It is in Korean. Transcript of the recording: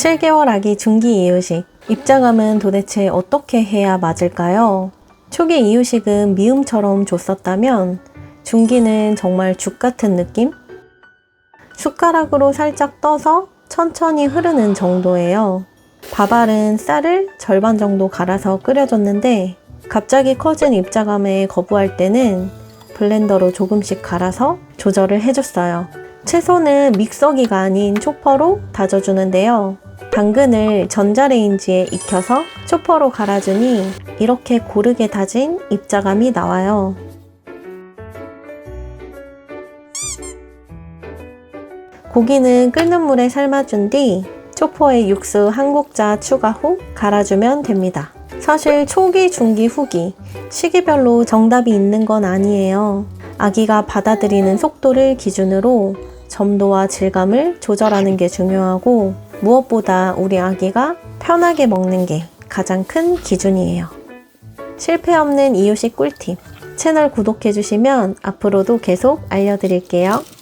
7개월 아기 중기 이유식. 입자감은 도대체 어떻게 해야 맞을까요? 초기 이유식은 미음처럼 줬었다면 중기는 정말 죽 같은 느낌? 숟가락으로 살짝 떠서 천천히 흐르는 정도예요. 밥알은 쌀을 절반 정도 갈아서 끓여줬는데 갑자기 커진 입자감에 거부할 때는 블렌더로 조금씩 갈아서 조절을 해줬어요. 채소는 믹서기가 아닌 초퍼로 다져주는데요. 당근을 전자레인지에 익혀서 초퍼로 갈아주니 이렇게 고르게 다진 입자감이 나와요. 고기는 끓는 물에 삶아준 뒤 초포에 육수 한 국자 추가 후 갈아주면 됩니다. 사실 초기, 중기, 후기 시기별로 정답이 있는 건 아니에요. 아기가 받아들이는 속도를 기준으로 점도와 질감을 조절하는 게 중요하고 무엇보다 우리 아기가 편하게 먹는 게 가장 큰 기준이에요. 실패 없는 이유식 꿀팁. 채널 구독해주시면 앞으로도 계속 알려드릴게요.